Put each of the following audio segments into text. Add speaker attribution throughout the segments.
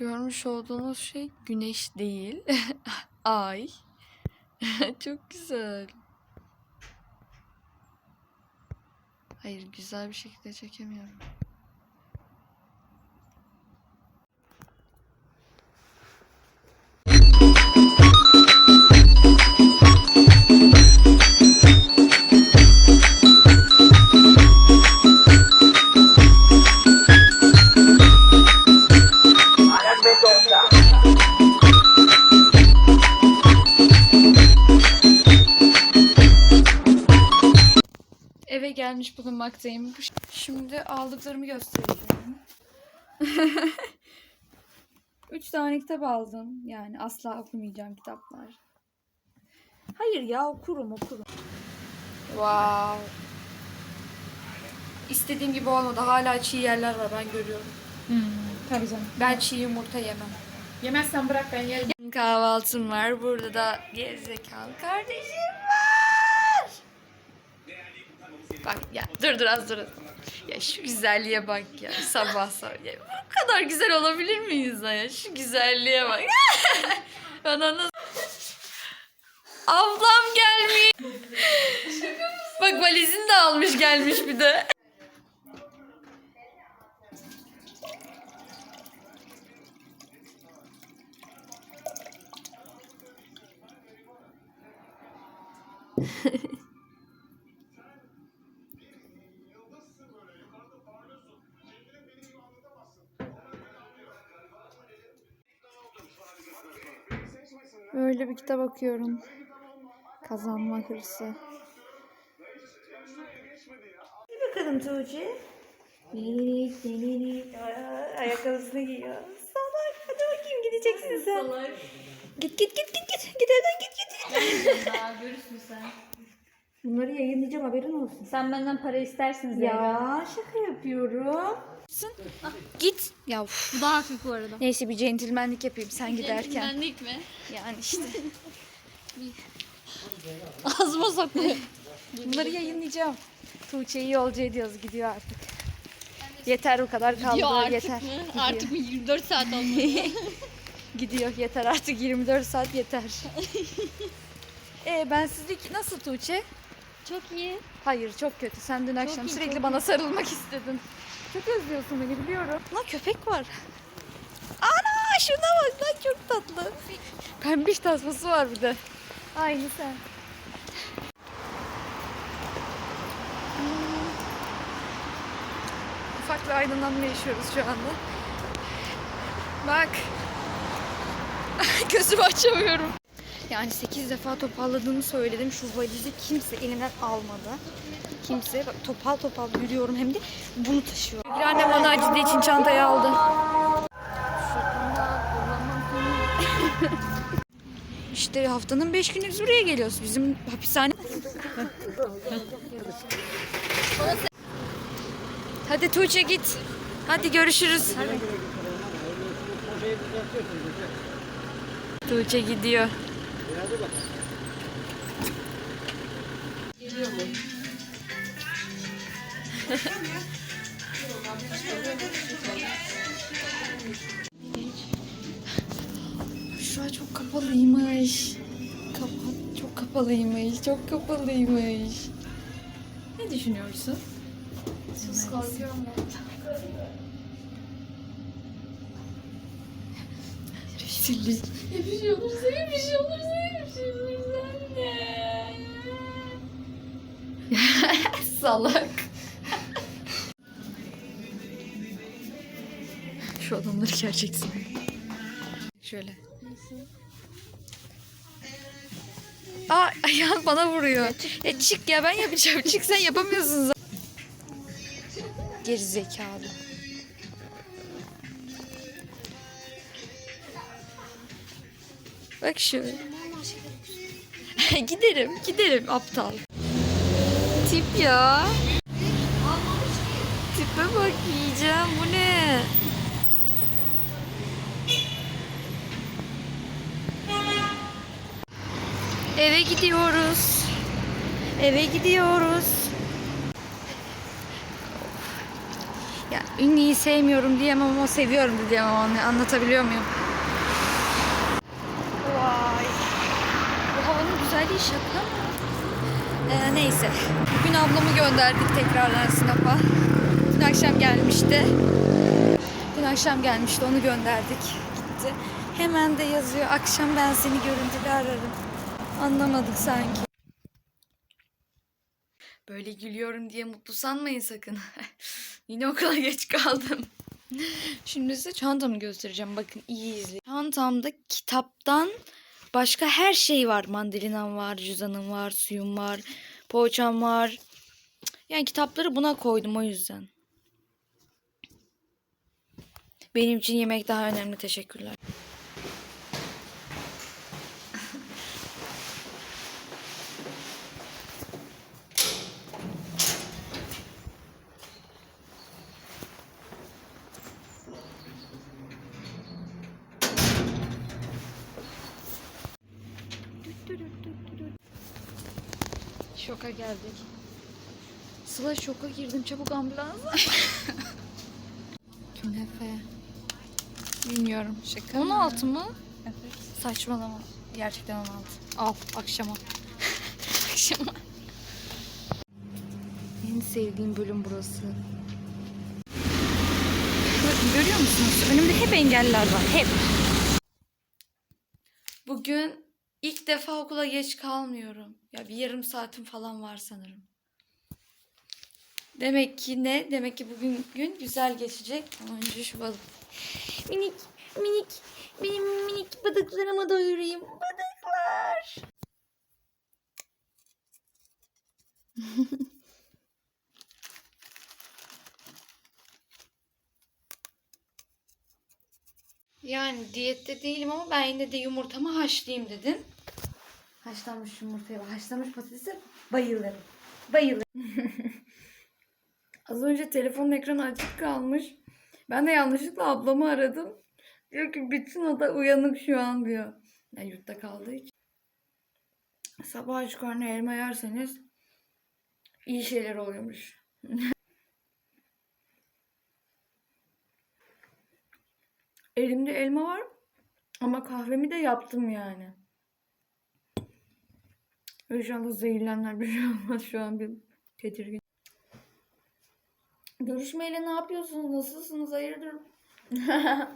Speaker 1: Görmüş olduğunuz şey güneş değil. Ay. Çok güzel. Hayır güzel bir şekilde çekemiyorum. Gelmiş bulunmaktayım. Şimdi aldıklarımı göstereceğim. Üç tane kitap aldım. Yani asla okumayacağım kitaplar. Hayır ya okurum okurum. Wow. İstediğim gibi olmadı. Hala çiğ yerler var ben görüyorum.
Speaker 2: Tabii canım.
Speaker 1: Ben çiğ yumurta yemem.
Speaker 2: Yemezsen bırak ben yerim.
Speaker 1: Kahvaltım var. Burada da gerizekalı kardeşim var. Bak ya dur dur az dur. Ya şu güzelliğe bak ya sabah sabah. Ya, bu kadar güzel olabilir miyiz ya? Şu güzelliğe bak. Bana nasıl... Ablam gelmiş. bak valizini de almış gelmiş bir de. Böyle bir kitap okuyorum. Kazanma hırsı.
Speaker 2: Bakalım Tuğçe. Delilik, delilik. Aa, Ayakkabısını giyiyor. Salak. Hadi bakayım gideceksin sen. Git git git git git. Git evden git git.
Speaker 1: görürsün sen.
Speaker 2: Bunları yayınlayacağım haberin olsun.
Speaker 3: Sen benden para istersin Zehra.
Speaker 2: Ya şaka yapıyorum.
Speaker 1: Git. Ya uf.
Speaker 3: Bu daha hafif bu arada.
Speaker 1: Neyse bir centilmenlik yapayım sen giderken.
Speaker 3: Benlik mi?
Speaker 1: Yani işte.
Speaker 3: Ağzıma sokma.
Speaker 1: Bunları yayınlayacağım. Tuğçe'yi yolcu ediyoruz. Gidiyor artık. Yeter bu kadar kaldı.
Speaker 3: Gidiyor artık
Speaker 1: yeter.
Speaker 3: mı?
Speaker 1: Gidiyor.
Speaker 3: Artık mı 24 saat oldu?
Speaker 1: Gidiyor. Yeter artık 24 saat yeter. e bensizlik nasıl Tuğçe?
Speaker 3: Çok iyi.
Speaker 1: Hayır çok kötü. Sen dün akşam
Speaker 3: iyi,
Speaker 1: sürekli
Speaker 3: çok
Speaker 1: bana sarılmak istedin. Çok özlüyorsun beni biliyorum. Lan köpek var. Ana şuna bak lan çok tatlı. Pembiş tasması var bir de. Aynı sen. Ufak bir aydınlanma yaşıyoruz şu anda. Bak. Gözümü açamıyorum. Yani 8 defa topalladığını söyledim. Şu valizi kimse elimden almadı. Kimse bak topal topal yürüyorum hem de bunu taşıyor. Bir annem bana acıdığı için çantayı aldı. İşte haftanın 5 günü biz buraya geliyoruz. Bizim hapishane. Hadi Tuğçe git. Hadi görüşürüz. Tuğçe gidiyor. Şu an çok kapalıymış. Kapa çok kapalıymış. Çok kapalıymış. Ne düşünüyorsun? Sus korkuyorum Rezillik. Bir şey olursa, bir şey olursa, bir şey olursa anne. Salak. Şu adamları gerçeksin. Şöyle. Aa ayağın bana vuruyor. E çık ya ben yapacağım. Çık sen yapamıyorsun zaten. Geri zekalı. Bak şu. giderim, giderim aptal. Tip ya. Tipe bak yiyeceğim. Bu ne? Eve gidiyoruz. Eve gidiyoruz. Ya ünlüyü sevmiyorum diyemem ama seviyorum diyemem onu. Anlatabiliyor muyum? Vay. Bu havanın güzelliği şaka mı? Ee, neyse. Bugün ablamı gönderdik tekrardan sınıfa. Dün akşam gelmişti. Dün akşam gelmişti onu gönderdik. Gitti. Hemen de yazıyor akşam ben seni görüntülü ararım. Anlamadık sanki. Böyle gülüyorum diye mutlu sanmayın sakın. Yine okula geç kaldım. Şimdi size çantamı göstereceğim. Bakın iyi izleyin. Çantamda kitaptan başka her şey var. Mandalinam var, cüzdanım var, suyum var, poğaçam var. Yani kitapları buna koydum o yüzden. Benim için yemek daha önemli. Teşekkürler. Şoka geldik. Sıla şoka girdim. Çabuk ambulans. Künefe. Bilmiyorum. Şaka 16 mı? Evet. Saçmalama. Gerçekten 16. Al akşama. akşama. En sevdiğim bölüm burası. Bakın görüyor musunuz? Önümde hep engeller var. Hep. Bugün ilk defa okula geç kalmıyorum. Ya bir yarım saatim falan var sanırım. Demek ki ne? Demek ki bugün gün güzel geçecek. Ama önce şu balık. Minik, minik, benim minik balıklarımı doyurayım. Balıklar. Yani diyette değilim ama ben yine de yumurtamı haşlayayım dedim. Haşlanmış yumurtaya, haşlanmış patatese bayılırım. Bayılırım. Az önce telefonun ekranı açık kalmış. Ben de yanlışlıkla ablamı aradım. Diyor ki bütün oda uyanık şu an diyor. Yani yurtta kaldığı için. Sabah aç karnı elma yerseniz iyi şeyler oluyormuş. Elimde elma var ama kahvemi de yaptım yani. İnşallah zehirlenler bir şey olmaz şu an bir tedirgin. Görüşmeyle ne yapıyorsunuz? Nasılsınız? Hayırdır?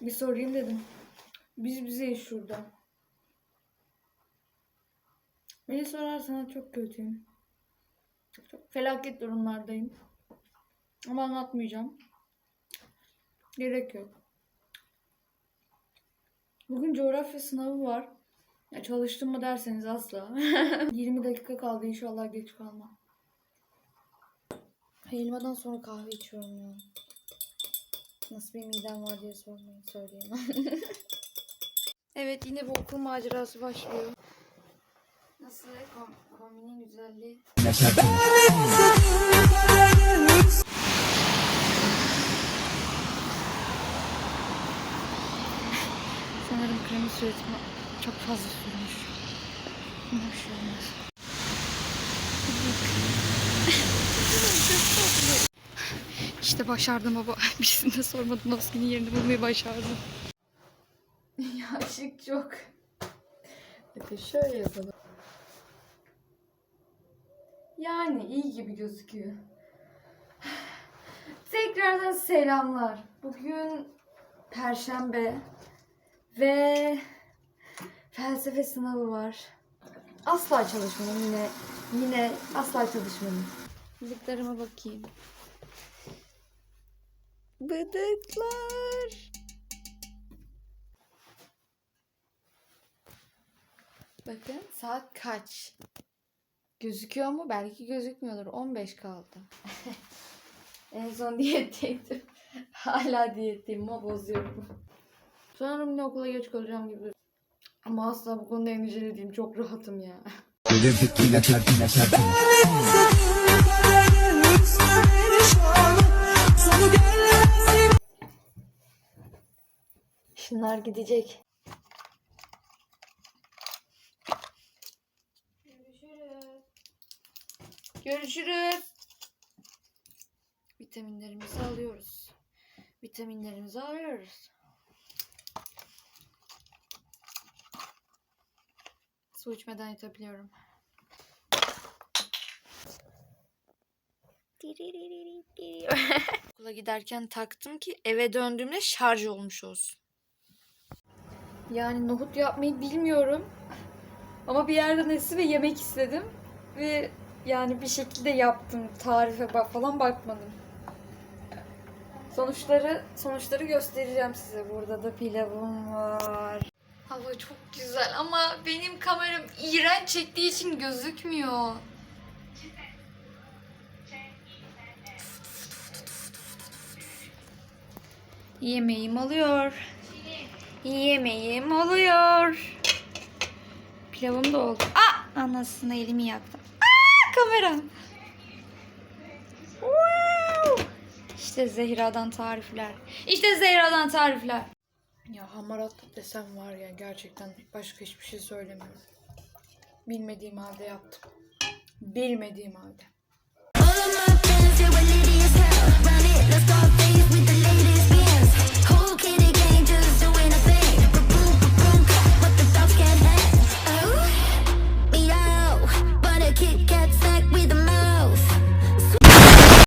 Speaker 1: bir sorayım dedim. Biz bizeyiz şurada. Beni sorarsan çok kötüyüm. Çok, felaket durumlardayım. Ama anlatmayacağım. Gerek yok. Bugün coğrafya sınavı var. Ya çalıştım mı derseniz asla. 20 dakika kaldı inşallah geç kalmam. Elmadan sonra kahve içiyorum ya. Nasıl bir midem var diye sormayın söyleyemem. evet yine bu okul macerası başlıyor. Nasıl kom kombinin güzelliği? Sanırım kremi süretimi çok fazla sürmüş. Bir şey olmaz. İşte başardım baba. Birisine de sormadım maskenin yerini bulmayı başardım. ya şık çok. Bakın şöyle yapalım. Yani iyi gibi gözüküyor. Tekrardan selamlar. Bugün Perşembe ve felsefe sınavı var. Asla çalışmadım yine. Yine asla çalışmadım. Bıdıklarıma bakayım. Bıdıklar. Bakın saat kaç? Gözüküyor mu? Belki gözükmüyordur. 15 kaldı. en son diyetteydim. Hala diyetteyim ama bozuyorum. Sanırım yine okula geç kalacağım gibi. Ama asla bu konuda endişeli değilim. Çok rahatım ya. Şunlar gidecek. Görüşürüz. Görüşürüz. Vitaminlerimizi alıyoruz. Vitaminlerimizi alıyoruz. Su içmeden yatabiliyorum. Okula giderken taktım ki eve döndüğümde şarj olmuş olsun. Yani nohut yapmayı bilmiyorum. Ama bir yerden esi ve yemek istedim. Ve yani bir şekilde yaptım. Tarife ba- falan bakmadım. Sonuçları sonuçları göstereceğim size. Burada da pilavım var. Hava çok güzel ama benim kameram iğrenç çektiği için gözükmüyor. Yemeğim oluyor. Yemeğim oluyor. Pilavım da oldu. Aa! Anasını elimi yaktım. Aa! Kameram. Wow! İşte Zehra'dan tarifler. İşte Zehra'dan tarifler. Ya hamaratlık desem var ya gerçekten başka hiçbir şey söylemiyorum. Bilmediğim halde yaptım. Bilmediğim halde.